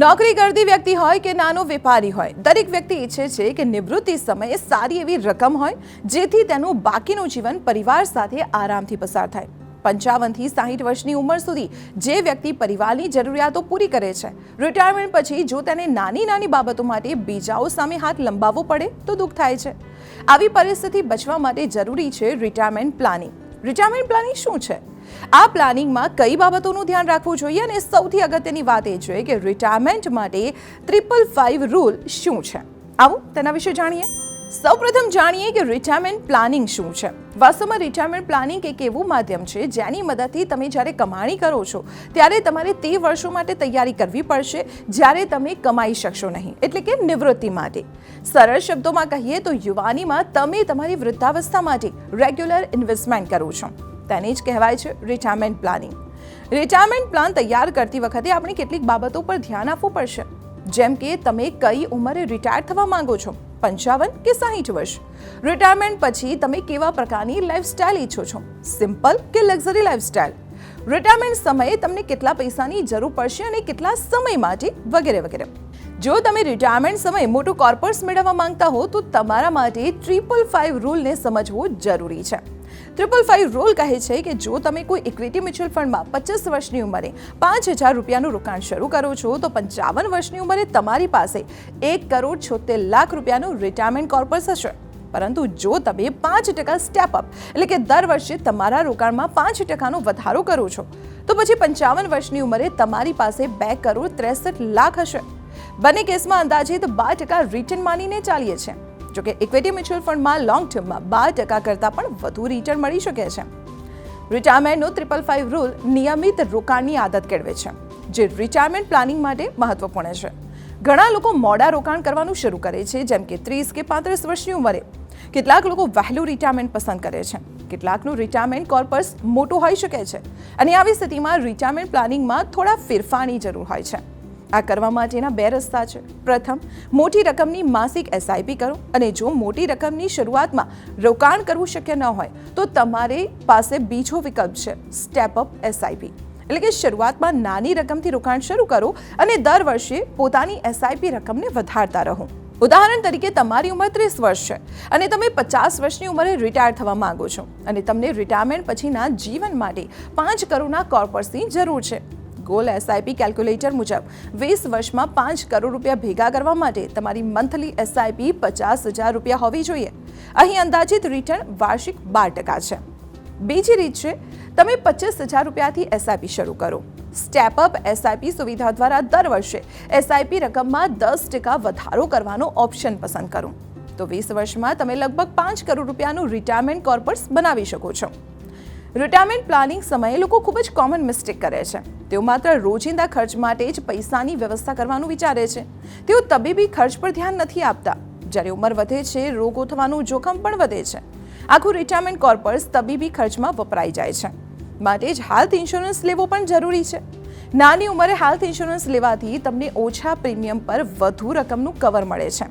નોકરી કરતી વ્યક્તિ હોય કે નાનો વેપારી હોય, દરેક વ્યક્તિ ઈચ્છે છે કે નિવૃત્તિ સમયે સારી એવી રકમ હોય, જેથી તેનું બાકીનું જીવન પરિવાર સાથે આરામથી પસાર થાય. પંચાવનથી સાહીઠ વર્ષની ઉંમર સુધી જે વ્યક્તિ પરિવારની જરૂરિયાતો પૂરી કરે છે રિટાયરમેન્ટ પછી જો તેને નાની નાની બાબતો માટે બીજાઓ સામે હાથ લંબાવવો પડે, તો દુઃખ થાય છે. આવી પરિસ્થિતિ બચવા માટે જરૂરી છે રિટાયરમેન્ટ પ્લાનિંગ રિટાયરમેન્ટ પ્લાનિંગ શું છે? આ પ્લાનિંગમાં કઈ બાબતોનું ધ્યાન રાખવું જોઈએ અને સૌથી અગત્યની વાત એ છે કે રિટાયરમેન્ટ માટે ટ્રિપલ ફાઇવ રૂલ શું છે? આવું, તેના વિશે જાણીએ. સૌપ્રથમ જાણીએ કે રિટાયરમેન્ટ પ્લાનિંગ શું છે. વાસ્તવમાં રિટાયરમેન્ટ પ્લાનિંગ એક એવું માધ્યમ છે જેની મદદથી તમે જ્યારે કમાણી કરો છો, ત્યારે તમારે તે વર્ષો માટે તૈયારી કરવી પડશે જ્યારે તમે કમાઈ શકશો નહીં, એટલે કે નિવૃત્તિ માટે. સરળ શબ્દોમાં કહીએ તો યુવાનીમાં તમે તમારી વૃદ્ધાવસ્થા માટે રેગ્યુલર ઇન્વેસ્ટમેન્ટ કરો છો. તેને જ કહેવાય છે રિટાયરમેન્ટ પ્લાનિંગ રિટાયરમેન્ટ પ્લાન તૈયાર કરતી વખતે આપણે કેટલીક બાબતો પર ધ્યાન આપવું પડશે. જેમ કે તમે કઈ ઉંમરે રિટાયર થવા માંગો છો? પંચાવન કે સાહીઠ વર્ષ? રિટાયરમેન્ટ પછી તમે કેવા પ્રકારની લાઈફસ્ટાઈલ ઈચ્છો છો? સિમ્પલ કે લક્ઝરી લાઈફસ્ટાઈલ રિટાયરમેન્ટ સમયે તમને કેટલા પૈસાની જરૂર પડશે અને કેટલા સમય માટે? વગેરે વગેરે. જો તમે રિટાયરમેન્ટ સમયે મોટું કોર્પસ મેળવવા માંગતા હો, તો તમારા માટે ટ્રિપલ ફાઇવ રૂલને સમજવું જરૂરી છે. ટ્રિપલ ફાઇવ રૂલ કહે છે કે જો તમે કોઈ ઇક્વિટી મ્યુચ્યુઅલ ફંડમાં પચાસ વર્ષની ઉંમરે પાંચ હજાર રૂપિયાનું રોકાણ શરૂ કરો છો, તો પંચાવન વર્ષની ઉંમરે તમારી પાસે એક કરોડ છોતેર લાખ રૂપિયાનું રિટાયરમેન્ટ કોર્પસ હશે. પરંતુ જો તમે પાંચ ટકા સ્ટેપ અપ એટલે કે દર વર્ષે તમારા રોકાણમાં પાંચ ટકાનો વધારો કરો છો, તો પછી પંચાવન વર્ષની ઉંમરે તમારી પાસે બે કરોડ ત્રેસઠ લાખ હશે. બંને કેસમાં અંદાજિત બાર ટકા રિટર્ન માનીને ચાલીએ છીએ. જોકે ઇક્વિટી મ્યુચ્યુઅલ ફંડમાં લોંગ ટર્મમાં બાર ટકા કરતાં પણ વધુ રિટર્ન મળી શકે છે. રિટાયરમેન્ટનો ત્રિપલ ફાઇવ રૂલ નિયમિત રોકાણની આદત કેળવે છે, જે રિટાયરમેન્ટ પ્લાનિંગ માટે મહત્વપૂર્ણ છે. ઘણા લોકો મોડા રોકાણ કરવાનું શરૂ કરે છે, જેમ કે ત્રીસ કે પાંત્રીસ વર્ષની ઉંમરે. કેટલાક લોકો વહેલું રિટાયરમેન્ટ પસંદ કરે છે. કેટલાકનું રિટાયરમેન્ટ કોર્પસ મોટું હોઈ શકે છે. અને આવી સ્થિતિમાં રિટાયરમેન્ટ પ્લાનિંગમાં થોડા ફેરફારની જરૂર હોય છે. આ કરવા માટેના બે રસ્તા છે. પ્રથમ, મોટી રકમની માસિક એસઆઈપી કરો અને જો મોટી રકમની શરૂઆતમાં રોકાણ કરવું શક્ય ન હોય, તો તમારી પાસે બીજો વિકલ્પ છે સ્ટેપ અપ એસઆઈપી એટલે કે શરૂઆતમાં નાની રકમથી રોકાણ શરૂ કરો અને દર વર્ષે પોતાની એસઆઈપી રકમને વધારતા રહો. ઉદાહરણ તરીકે, તમારી ઉંમર ત્રીસ વર્ષ છે અને તમે પચાસ વર્ષની ઉંમરે રિટાયર થવા માંગો છો અને તમને રિટાયરમેન્ટ પછીના જીવન માટે પાંચ કરોડના કોર્પસની જરૂર છે. ગોલ એસઆઈપી કેલ્ક્યુલેટર મુજબ વીસ વર્ષમાં પાંચ કરોડ રૂપિયા ભેગા કરવા માટે તમારી મંથલી એસઆઈપી પચાસ હજાર રૂપિયા હોવી જોઈએ. અહીં અંદાજિત રિટર્ન વાર્ષિક બાર ટકા છે. બીજી રીત છે, તમે પચીસ હજાર રૂપિયાથી એસઆઈપી શરૂ કરો. સ્ટેપ અપ એસઆઈપી સુવિધા દ્વારા દર વર્ષે એસઆઈપી રકમમાં દસ ટકા વધારો કરવાનો ઓપ્શન પસંદ કરો. તો વીસ વર્ષમાં તમે લગભગ પાંચ કરોડ રૂપિયાનું રિટાયરમેન્ટ કોર્પસ બનાવી શકો છો. રિટાયરમેન્ટ પ્લાનિંગ સમયે લોકો ખૂબ જ કોમન મિસ્ટેક કરે છે. તેઓ માત્ર રોજિંદા ખર્ચ માટે જ પૈસાની વ્યવસ્થા કરવાનું વિચારે છે. તેઓ તબીબી ખર્ચ પર ધ્યાન નથી આપતા. જ્યારે ઉંમર વધે છે, રોગો થવાનું જોખમ પણ વધે છે. આખું રિટાયરમેન્ટ કોર્પસ તબીબી ખર્ચમાં વપરાઈ જાય છે. માટે જ હેલ્થ ઇન્સ્યોરન્સ લેવો પણ જરૂરી છે. નાની ઉંમરે હેલ્થ ઇન્સ્યોરન્સ લેવાથી તમને ઓછા પ્રીમિયમ પર વધુ રકમનું કવર મળે છે.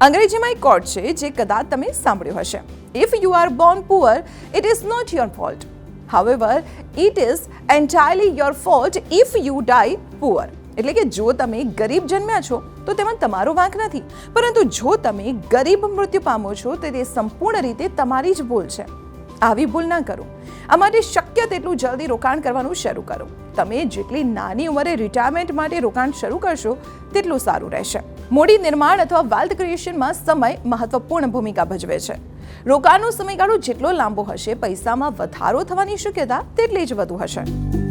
અંગ્રેજીમાં એક કોર્ટ છે જે કદાચ તમે સાંભળ્યું હશે. If you are born poor it is not your fault However, it is entirely your fault if you die poor. એટલે કે જો તમે ગરીબ જન્મ્યા છો તો તેમાં તમારો વાંક નથી. પરંતુ જો તમે ગરીબ મૃત્યુ પામો છો તો તે સંપૂર્ણ રીતે તમારી જ ભૂલ છે. આવી ભૂલ ના કરો. આ માટે શક્ય તેટલું જલ્દી રોકાણ કરવાનું શરૂ કરો. તમે જેટલી નાની ઉંમરે રિટાયરમેન્ટ માટે રોકાણ શરૂ કરશો, તેટલું સારું રહેશે. મૂડી નિર્માણ અથવા વેલ્થ ક્રિએશનમાં સમય મહત્વપૂર્ણ ભૂમિકા ભજવે છે. રોકાણનો સમયગાળો જેટલો લાંબો હશે, પૈસામાં વધારો થવાની શક્યતા તેટલી જ વધુ હશે.